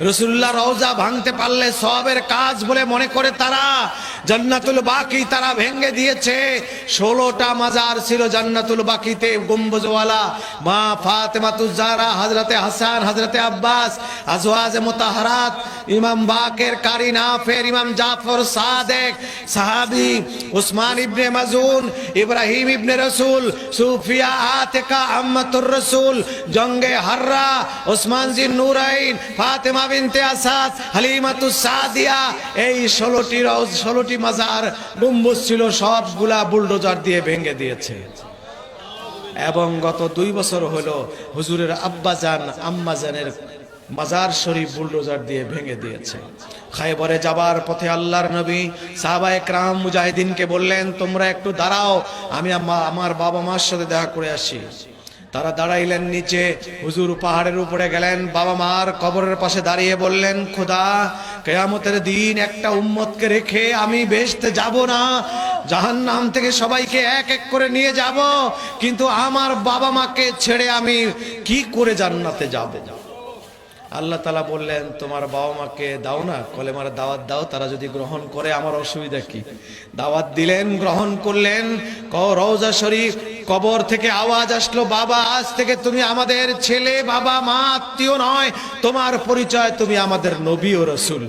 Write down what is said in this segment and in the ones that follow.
রসুল্লাহ রওজা ভাঙতে পারলে সবের কাজ বলে মনে করে তারা। জান্নাতুল বাকি তারা ভেঙে দিয়েছে। ষোলোটা মাজার ছিল জান্নাতুল বাকিতে গম্বুজওয়ালা। মা ফাতেমাতুজ জাহরা হযরতে হাসান, হযরতে আব্বাস, আজওয়াজে মুতাহারাত, ইমাম বাকের, কারি নাফের, ইমাম জাফর সাদেক, সাহাবী উসমান ইবনে মাজুন ইব্রাহিম ইবনে রসুল, সুফিয়া আতেকা আম্মাতুর রসুল, জঙ্গে হাররা ওসমান জিন নুরাইন, ফাতেমা বিনতে আসাদ এই ষোলোটি ষোলোটি মাজার ছিল, সবগুলা বুলডোজার দিয়ে ভেঙে দিয়েছে। এবং গত দুই বছর হলো হুজুরের আব্বাজান আম্মাজানের মাজার শরীফ বুলডোজার দিয়ে ভেঙে দিয়েছে। খাইবরে যাবার পথে আল্লাহর নবী সাহাবা একরাম মুজাহিদিনকে বললেন, তোমরা একটু দাঁড়াও, আমি আমার বাবা মার সাথে দেখা করে আসি। তারা দাঁড়াইলেন নিচে। হুজুর পাহাড়ের উপরে গেলেন। বাবা মার কবরের পাশে দাঁড়িয়ে বললেন, খোদা, কেয়ামতের দিন একটা উম্মতকে রেখে আমি বেসতে যাব না। জাহান নাম থেকে সবাইকে এক এক করে নিয়ে যাব। কিন্তু আমার বাবা মাকে ছেড়ে আমি কি করে জান্নাতে যাব? আল্লাহ তালা বললেন, তোমার বাবা মাকে দাও না, কলেমার দাওয়াত দাও। তারা যদি গ্রহণ করে, আমার অসুবিধা কি? দাওয়াত দিলেন, গ্রহণ করলেন। ক, রওজা শরীফ কবর থেকে আওয়াজ আসলো, বাবা, আজ থেকে তুমি আমাদের ছেলে, বাবা, মা, আত্মীয় নয়। তোমার পরিচয় তুমি আমাদের নবী ও রসুল।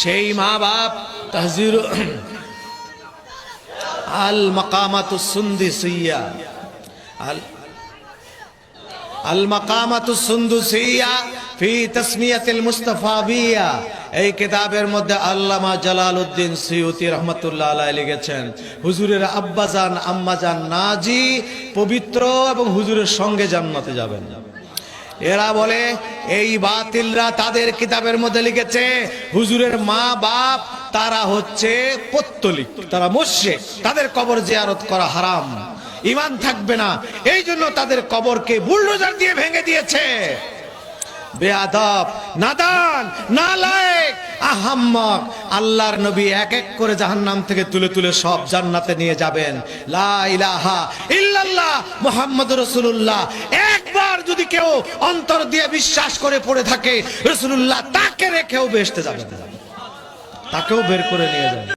সেই মা বাপ, তাহজির আল মাকামাতু সুন্দি সুইয়া আল আল মাকামাতু সুন্দুসিয়া এই কিতাবের মধ্যে আল্লামা লিখেছেন, হুজুরের নাজি পবিত্র এবং হুজুরের সঙ্গে যাবেন। এরা বলে, এই বাতিলরা তাদের কিতাবের মধ্যে লিখেছে, হুজুরের মা বাপ তারা হচ্ছে পত্তলিক, তারা মোশেক তাদের কবর জিয়ারত করা হারাম। ইমান থাকবে না এই জন্য তাদের কবরকে বুলডোজার দিয়ে ভেঙে দিয়েছে। বেয়াদব নাদান, নালায়েক, আহাম্মক। আল্লাহর নবী এক এক করে জাহান্নাম থেকে তুলে তুলে সব জান্নাতে নিয়ে যাবেন। লা ইলাহা ইল্লাল্লাহ মুহাম্মাদুর রাসূলুল্লাহ। একবার যদি কেউ অন্তর দিয়ে বিশ্বাস করে পড়ে থাকে, রাসূলুল্লাহ তাকে রেখেও বেহেশতে যাবে তাকেও বের করে নিয়ে যাবে